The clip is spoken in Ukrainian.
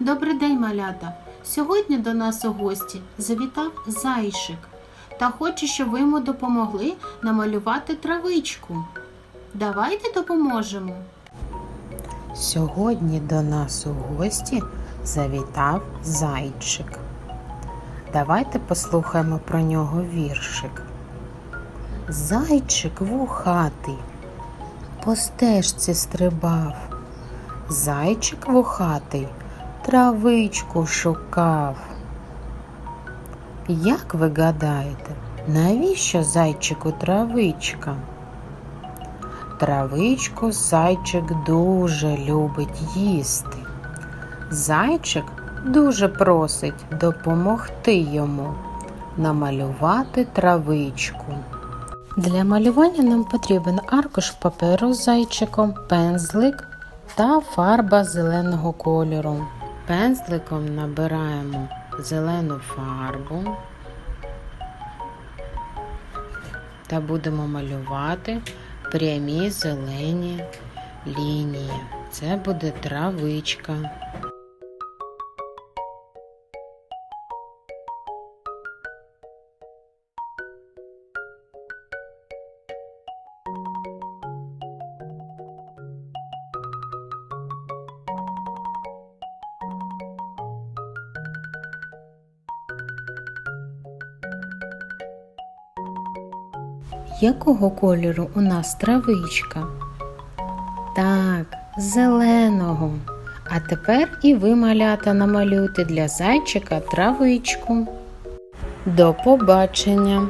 Добрий день, малята. Сьогодні до нас у гості завітав зайчик та хоче, щоб ви йому допомогли намалювати травичку. Давайте допоможемо. Сьогодні до нас у гості завітав зайчик. Давайте послухаємо про нього віршик. Зайчик вухатий, по стежці стрибав. Зайчик вухатий травичку шукав. Як ви гадаєте, навіщо зайчику травичка? Травичку зайчик дуже любить їсти. Зайчик дуже просить допомогти йому намалювати травичку. Для малювання нам потрібен аркуш паперу з зайчиком, пензлик та фарба зеленого кольору. Пензликом набираємо зелену фарбу та будемо малювати прямі зелені лінії. Це буде травичка. Якого кольору у нас травичка? Так, зеленого. А тепер і ви, малята, намалюйте для зайчика травичку. До побачення!